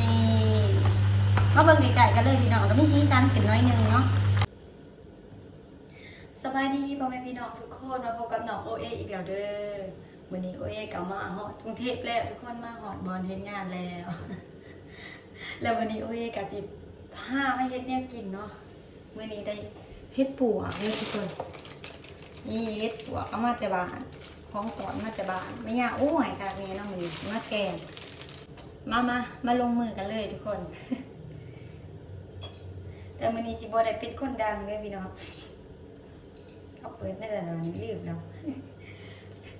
นี่มาเบิ่งไก่ๆกันเลยพี่น้องก็มีสีสันขึ้นน้อยนึงเนาะสบายดีพ่อแม่พี่น้องทุกคนมาพบกับน้องโอเออีกแล้วเด้อวันนี้โอเอกลับมาฮอดกรุงเทพแล้วทุกคนมาฮอดบอลเฮ็ดงานแล้ว แล้ววันนี้โอเอกะจิพามาเฮ็ดแนวกินเนาะมื้อนี้ได้เฮ็ดปัวนี่ทุกคนนี่เฮ็ดปัวเอามาแต่บ้านของตอนมาแต่บ้านไม่ยากโอ้ยค่ะนี่น้องมื้อนี้มาแกง มามามาลงมือกันเลยทุกคน แต่มื้อนี้สิบ่ได้เป็นคนดังเด้อพี่น้องก็เปิดได้แต่ตอนนี้รีบแล้ว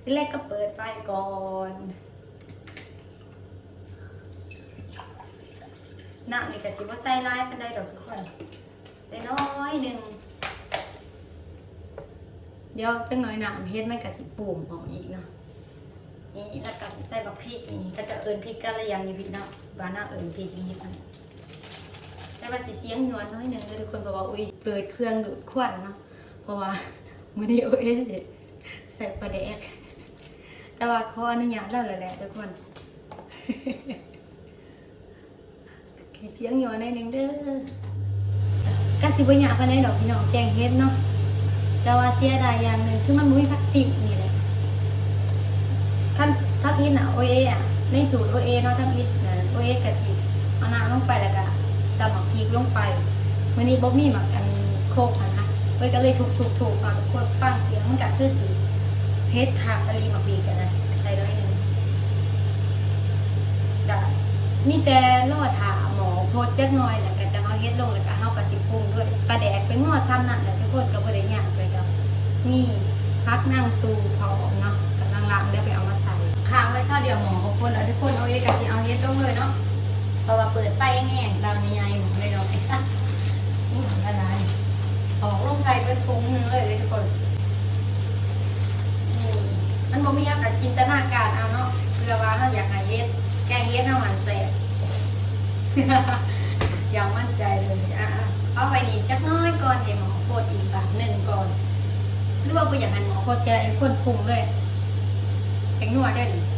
ที่แรกก็เปิดไฟก่อนน้ำนี่ก็สิว่ใส่ลายกันได้ดอกทุกคนใส่น้อยหนึ่งเดี๋ยวจังน้อยน้ำเฮ็ดมันก็สิปุ่มออกอีกเนาะ นี่แล้วก็สิใส่บักพริกนี่ก็จะเอิญพริกกันเลยยังนี่พี่เนาะบ้านหน้าเอิญพริกดีกันแต่ว่าจะเสียงนวลน้อยหนึ่งเลยทุกคนบอกว่าอุ้ยเปิดเครื่องดูดควันเนาะเพราะว่ามื้อนี้โอเอสใส่ปลาแดกแต่ว่าขออนุญาตแล้วแหละทุกคนสิเสียงยอหน่อยหนึ่งเด้อกะสิบ่ยากปานใดดอกพี่น้องแกงเฮ็ดเนาะแต่ว่าเสียดายอย่างหนึ่งคือมันบ่มีผักติ๋วนี่แหละ คันทับอินอะโอเออะในสูตรโอเอเนาะทับอินโอเอกะจิเอาน้ำลงไปแล้วก็ตำหมักพริกลงไปมื้อนี้บ่มีหมักกันโคกอะนะเว้ยก็เลยถูกถูกถูกอะคนฟังเสียงมันก็คือสีเพชรค่ะอลีหมาบีกันนะใช้ร้อยหนึ่งก็มีแต่รอดหาหมอโพดจักน่อยแล้วก็จะเอาเฮ็ดลงแล้วก็เฮากับสิปรุงด้วยปลาแดกเป็นงอช้ำนั่นแหละทุกคนก็บ่ได้ยากเลยกับมีพักนั่งตูพอมเนาะกำลังล้างได้ไปเอามา ดียวหมอของคนแล้วทุกคนเอาเฮ็ดก็สิเอาเฮ็ดลงเลยเนาะเพราะว่าเปิดไฟแห้งๆดังใหญ่หมอเลยเนาะนี่อะไรออกลงไทยเป็นทุงนึงเลยเลยทุกคนมันบ่มีอากาศจินตนาการเอาเนาะเพื่อว่าเราอยากให้เฮ็ดแกงเฮ็ดเฮาหันแซ่บอย่ามั่นใจเลยอะเอาไปนี่จักน้อยก่อนให้หมอโคตรอีกบาทหนึ่งก่อนหรือว่าบ่อยากให้หมอโคตรแกไอ้คนปรุงเลยแกงนวดได้ดิไปแกงนวดเอ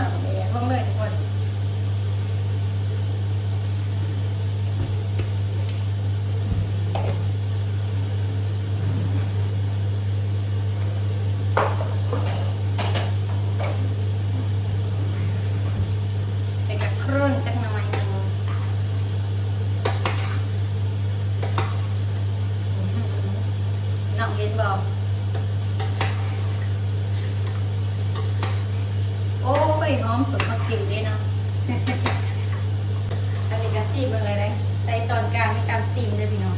าไปแยกลงเลยทุกคนไปกับเครื่องจักหน่อ ยหนึงน้องเห็นบอกโอ้ยหอมสมกับกลิ่นดีเนาะอันนี้ก็ซีมอะไรเลยใส่ซอนกลางในการซีมเลยพี่น้อง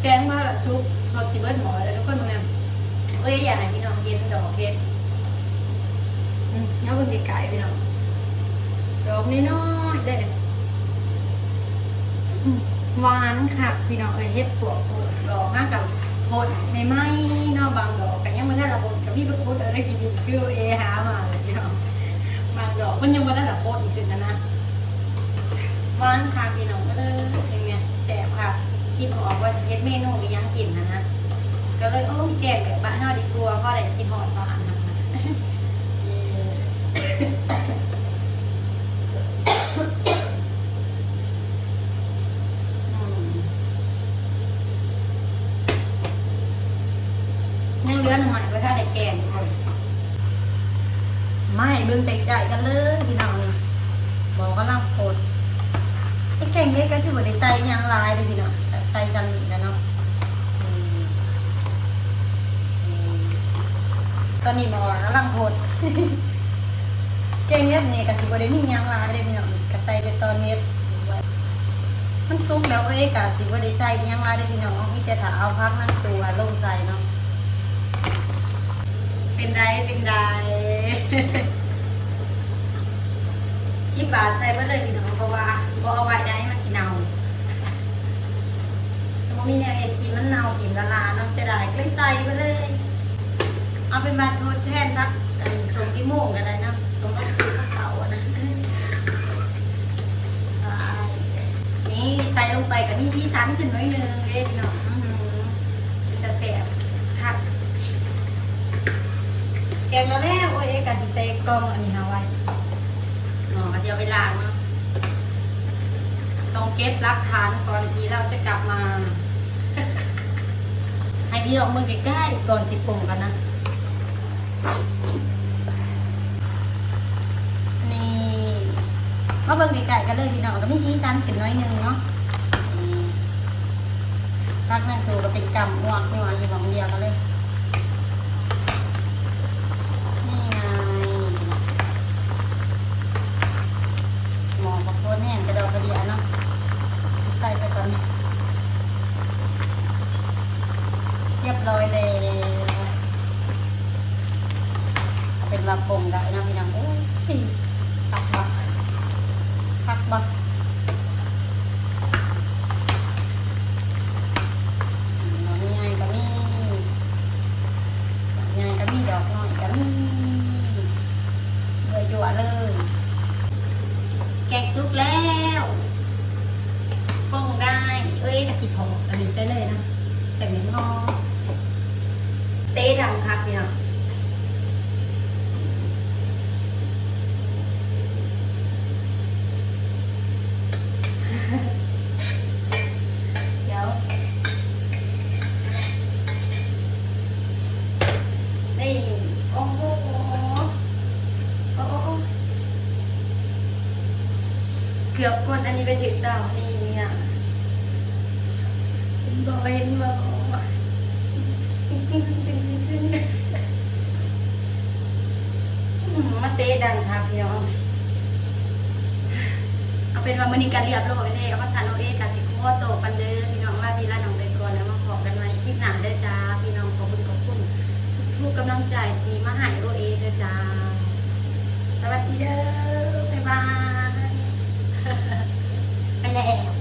แกงมาละซุปชอตซิเบิร์หมอเลยทุกคนตรงนี้เอ้ยอยากให้พี่น้องเห็นดอกเห็ดอืมแล้วเป็นไก่พี่น้องดอกน้อยๆได้เลยหวานค่ะพี่น้องเอ้ยเฮ็ดปวกปวดดอกมากกับโพดไม่ไหมนอกบางดอกกันยังไม่ได้ระบกับพี่ประคุดอะไรกินอยู่คือเอหามาเลยพี่น้องบางดอกมันยังไม่ได้ระบอีกขึ้นนะนะหวานค่ะพี่น้องก็เลยเป็นไงแสบ คิดออกว่าเฮ็ดเมนูอีหยังกินนะนะก็เลยโอ้ยแกงแบบบ้านเฮาดีกว่าพราะได้คิดฮอดตอนนั้นนะยังเหลือหน่อยไว้ถ้าได้แกงทุกคนไม่เบิ่งแตกใจกันเลยพี่น้องนี่บอกกำลังโพดไอ้แกงเฮ็ดก็สิบ่ได้ใส่หยังหลายเลยพี่น้อง ส่ซ้ำนี่แล้วเนาะตอนนี้หมอกำลังโพดแกงเฮ็ดนี่ก็สิบ่ได้มีหยังหลายเลยพี่น้องก็ใส่แต่ตอนเฮ็ดมันสุกแล้วเอ้ยก็สิบ่ได้ใส่หยังหลายเด้พี่น้องมีแต่ถ้าเอาพักนั่นตัวลงใส่เนาะเป็นไดเป็นไดสิบบาทใส่เบิดเลยพี่น้องเพราะว่าบ่เอาไว้ได้มันสิเน่า มีแนวเฮ็ดกินมันเน่ากินละลาเนาะเสียดายก็เลยใส่ไปเลย เอาเป็นบาทดแทนพักเอิ่มชมที่โมงอะไรนะชมก็คือพักเขานะนี่ใส่ลงไปกับมีสีสันขึ้นน่อยนึงเด้พี่น้องอื้อหือเนตะแสบคักแกงเราแล้วโอ้ยกะสิใส่กล่องอันนี้เอาไว้หมอก็จะเอาไปล้างเนาะต้องเก็บรักฐานก่อนที่เราจะกลับมา พี่ลองมือใกล้ๆก่อนสิปรุงกันนะ นี่มาเบิ่งไก่ๆกันเลยพี่น้องก็มีสีสันขึ้นน้อยนึงเนาะรักนั่นตัวก็เป็นกำหัวหัวอยู่หมองเดียวกันเลย นี่ไงหมอกับโฟนแห้งกระดอกกระเดียเนาะใส่ซะก่อนเรียบร้อยแล้วเป็นว่าปรุงได้นะพี่น้องโอ้ยคักบ่คักบ่ดอกใหญ่ก็มีดอกใหญ่ก็มีดอกน้อยก็มีเบื่อยั่วเลย แกงสุกแล้วป้งได้ เอ้ยกระสิทองอันนี้ใส่เลยนะแต่เหม็นหอม เต้ดังคักเนี่ยเดี๋ยวนี่โอ้โหโอ้โหเกือบกดอันนี้ไปถึงดาวนี่เนี่ยบอเห็นบอ มาเตะดังครับพี่น้องเอาเป็นว่ามือนี้การเรียบร้อยเลยเอามาชันเอาเองกับสิโคโตกันเด้อพี่น้องลาพี่ลาน้องไปก่อนแล้วมาขอกันใหม่คลิปหนาเด้จ้า พี่น้องขอบคุณขอบคุณทุกๆกำลังใจที่มาหายโอเอเด้อจ้า สวัสดีเด้อบ๊ายบายไปแล้ว